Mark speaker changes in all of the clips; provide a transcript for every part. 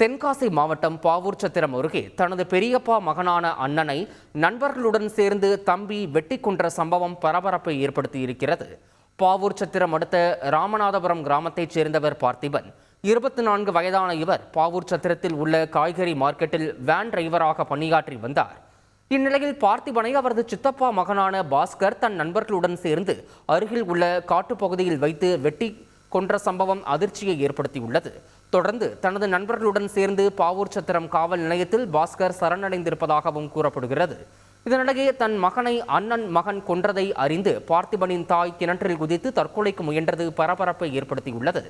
Speaker 1: தென்காசி மாவட்டம் பாவூர் சத்திரம் அருகே தனது பெரியப்பா மகனான அண்ணனை நண்பர்களுடன் சேர்ந்து தம்பி வெட்டி கொன்ற சம்பவம் பரபரப்பை ஏற்படுத்தியிருக்கிறது. பாவூர் சத்திரம் அடுத்த ராமநாதபுரம் கிராமத்தைச் சேர்ந்தவர் பார்த்திபன். இருபத்தி நான்கு வயதான இவர் பாவூர் சத்திரத்தில் உள்ள காய்கறி மார்க்கெட்டில் வேன் டிரைவராக பணியாற்றி வந்தார். இந்நிலையில் பார்த்திபனை அவரது சித்தப்பா மகனான பாஸ்கர் தன் நண்பர்களுடன் சேர்ந்து அருகில் உள்ள காட்டுப்பகுதியில் வைத்து வெட்டி கொன்ற சம்பவம் அதிர்ச்சியை ஏற்படுத்தியுள்ளது. தொடர்ந்து தனது நண்பர்களுடன் சேர்ந்து பாவூர் சத்திரம் காவல் நிலையத்தில் பாஸ்கர் சரணடைந்திருப்பதாகவும் கூறப்படுகிறது. இதனிடையே தன் மகனை அண்ணன் மகன் கொன்றதை அறிந்து பார்த்திபனின் தாய் கிணற்றில் குதித்து தற்கொலைக்கு முயன்றது பரபரப்பை ஏற்படுத்தியுள்ளது.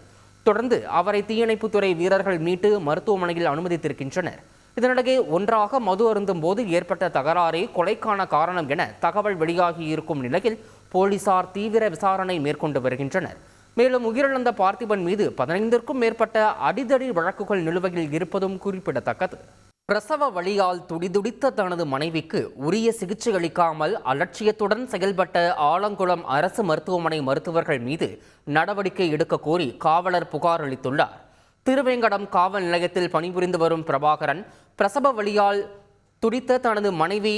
Speaker 1: தொடர்ந்து அவரை தீயணைப்புத்துறை வீரர்கள் மீட்டு மருத்துவமனையில் அனுமதித்திருக்கின்றனர். இதனிடையே ஒன்றாக மது அருந்தும் போது ஏற்பட்ட தகராறே கொலைக்கான காரணம் என தகவல் வெளியாகி இருக்கும் நிலையில் போலீசார் தீவிர விசாரணை மேற்கொண்டு வருகின்றனர். மேலும் உயிரிழந்த பார்த்திபன் மீது பதினைந்திற்கும் மேற்பட்ட அடிதடி வழக்குகள் நிலுவையில் இருப்பதும் குறிப்பிடத்தக்கது. பிரசவ வழியால் துடிதுடித்த தனது மனைவிக்கு உரிய சிகிச்சை அளிக்காமல் அலட்சியத்துடன் செயல்பட்ட ஆலங்குளம் அரசு மருத்துவமனை மருத்துவர்கள் மீது நடவடிக்கை எடுக்க கோரி காவலர் புகார் அளித்துள்ளார். திருவேங்கடம் காவல் நிலையத்தில் பணிபுரிந்து வரும் பிரபாகரன் பிரசவ வழியால் துடித்த தனது மனைவி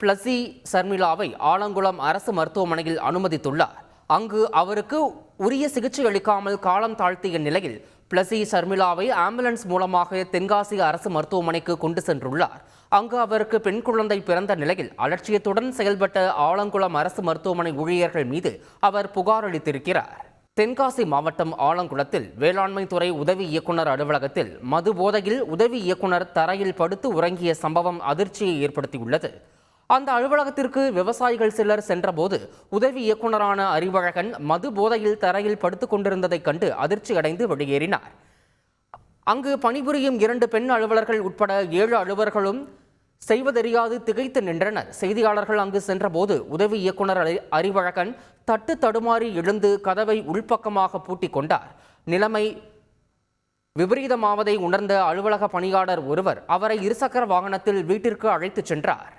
Speaker 1: பிளசி சர்மிளாவை ஆலங்குளம் அரசு மருத்துவமனையில் அனுமதித்துள்ளார். அங்கு அவருக்கு உரிய சிகிச்சை அளிக்காமல் காலம் தாழ்த்திய நிலையில் பிளசி சர்மிளாவை ஆம்புலன்ஸ் மூலமாக தென்காசி அரசு மருத்துவமனைக்கு கொண்டு சென்றுள்ளார். அங்கு அவருக்கு பெண் குழந்தை பிறந்த நிலையில் அலட்சியத்துடன் செயல்பட்ட ஆலங்குளம் அரசு மருத்துவமனை ஊழியர்கள் மீது அவர் புகார் அளித்திருக்கிறார். தென்காசி மாவட்டம் ஆலங்குளத்தில் வேளாண்மை துறை உதவி இயக்குனர் அலுவலகத்தில் மது போதையில் உதவி இயக்குனர் தரையில் படுத்து உறங்கிய சம்பவம் அதிர்ச்சியை ஏற்படுத்தியுள்ளது. அந்த அலுவலகத்திற்கு விவசாயிகள் சிலர் சென்றபோது உதவி இயக்குனரான அறிவழகன் மது போதையில் தரையில் படுத்துக் கொண்டிருந்ததைக் கண்டு அதிர்ச்சி அடைந்து வெளியேறினார். அங்கு பணிபுரியும் இரண்டு பெண் அலுவலர்கள் உட்பட ஏழு அலுவலர்களும் செய்வதறியாது திகைத்து நின்றனர். செய்தியாளர்கள் அங்கு சென்றபோது உதவி இயக்குனர் அறி- அறிவழகன் தட்டு தடுமாறி எழுந்து கதவை உள்பக்கமாக பூட்டிக் கொண்டார். நிலைமை விபரீதமாவதை உணர்ந்த அலுவலக பணியாளர் ஒருவர் அவரை இருசக்கர வாகனத்தில் வீட்டிற்கு அழைத்துச் சென்றார்.